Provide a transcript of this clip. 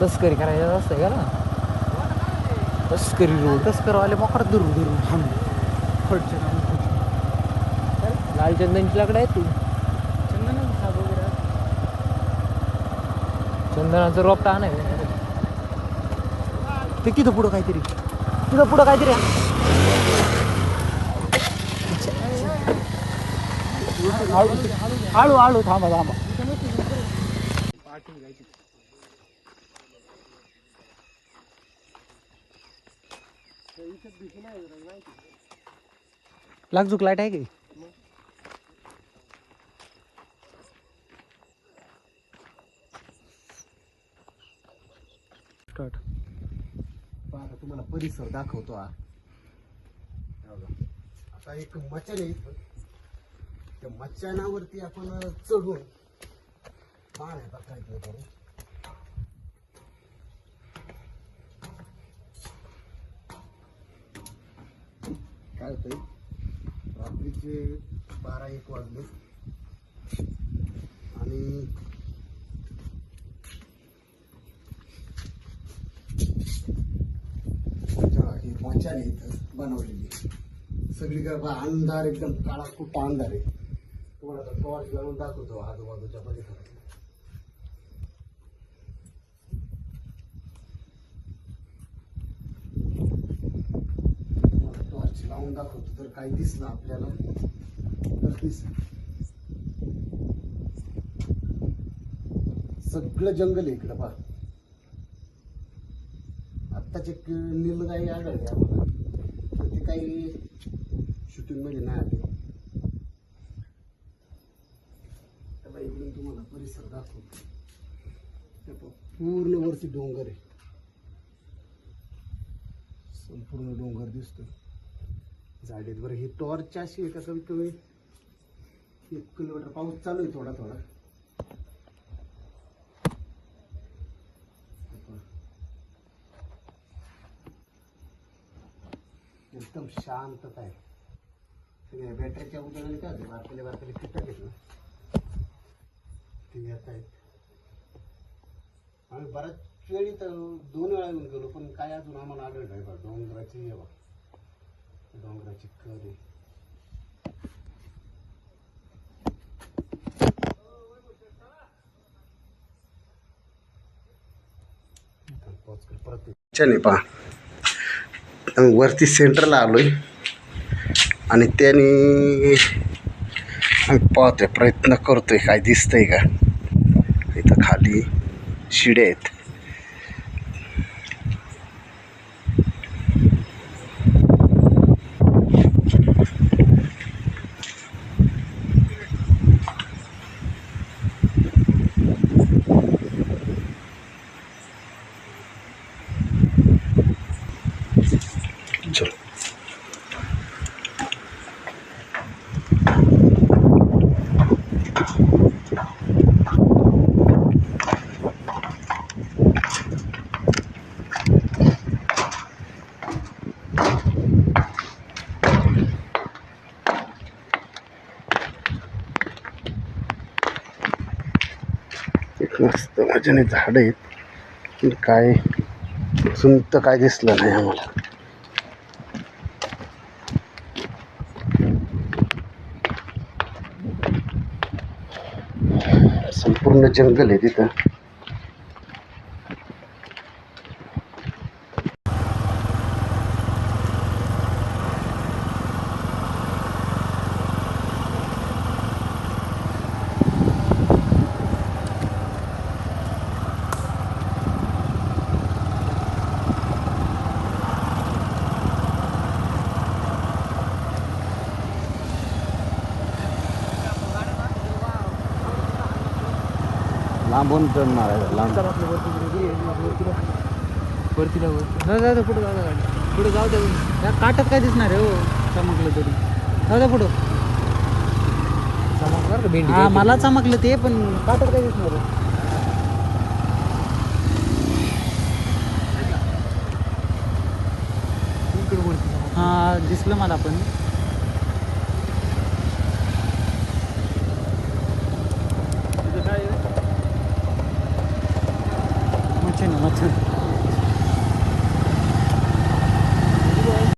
तस्करी करायचं असतं का ना? तस्करी रोड. तस्करवाले मोकार दुरू दुरू हाण लाल चंदनची लाकडं आहे तू. चंदनाचं रोप टाण आहे ते तिथं पुढं काहीतरी. तिथं पुढं काहीतरी. आहे. हळू हळू थांबा थांबा. लागजूक लाइट आहे की? स्टार्ट आता तुम्हाला परिसर दाखवतो हा. आता एक मचान आहे. त्या मचानावरती आपण चढून पाण्याचा प्रयत्न करू काय होतंय? रात्रीचे बारा एक वाजले. आणि तेव्हा इथं बनवलेली. सगळी बा अंधार एकदम काळा कुट्टा अंधार आहे? तुम्हाला आता टॉर्च घालून दाखवतो आजूबाजूच्या परिसरात टॉर्च लावून दाखवतो. तर काही दिसलं आपल्याला तर दिस सगळं जंगल आहे इकडं पहा. आत्ताचे क- नीलगाई आढळले आम्हाला. तर ते काही शूटिंगमध्ये नाही आले. त्याला इकडून तुम्हाला परिसर दाखवतो. पूर्ण वरती डोंगर आहे. संपूर्ण डोंगर दिसतो बरं ही टॉर्चच्या अशी आहे का कमीत कमी एक किलोमीटर पाऊस चालू आहे थोडा थोडा. एकदम शांतता आहे सगळ्या बॅटरीच्या उदाहरणाने काय होते? बारकले बारकले किटक आहेत ना? ते येत आहेत. आम्ही बऱ्याच वेळी तर दोन वेळा येऊन गेलो पण काय अजून आम्हाला आढळलं आहे बा डोंगराची ये बा डोंगराची कर परत पहा वरती सेंटरला आलोय आणि त्याने आम्ही पाहतोय प्रयत्न करतोय काय दिसतंय का इथं खाली शिड्या आहेत चलो. मस्त मजाने झाड आहेत. पण काय सुंत काय दिसलं नाही आम्हाला. पूर्ण जंगल आहे तिथं. लांबून टर्न मारायचा लांब. वरतीला वरती जाऊ जाऊ पुढे जाऊ गाडी. पुढे जाऊ द्या या काटात काय दिसणार आहे हो? चमकलं तरी. जाऊ द्या पुढं. चमकणार भेंडी हा मला चमकलं ते पण काटात काय दिसणार आहे? हा दिसलं मला पण. Hamilton.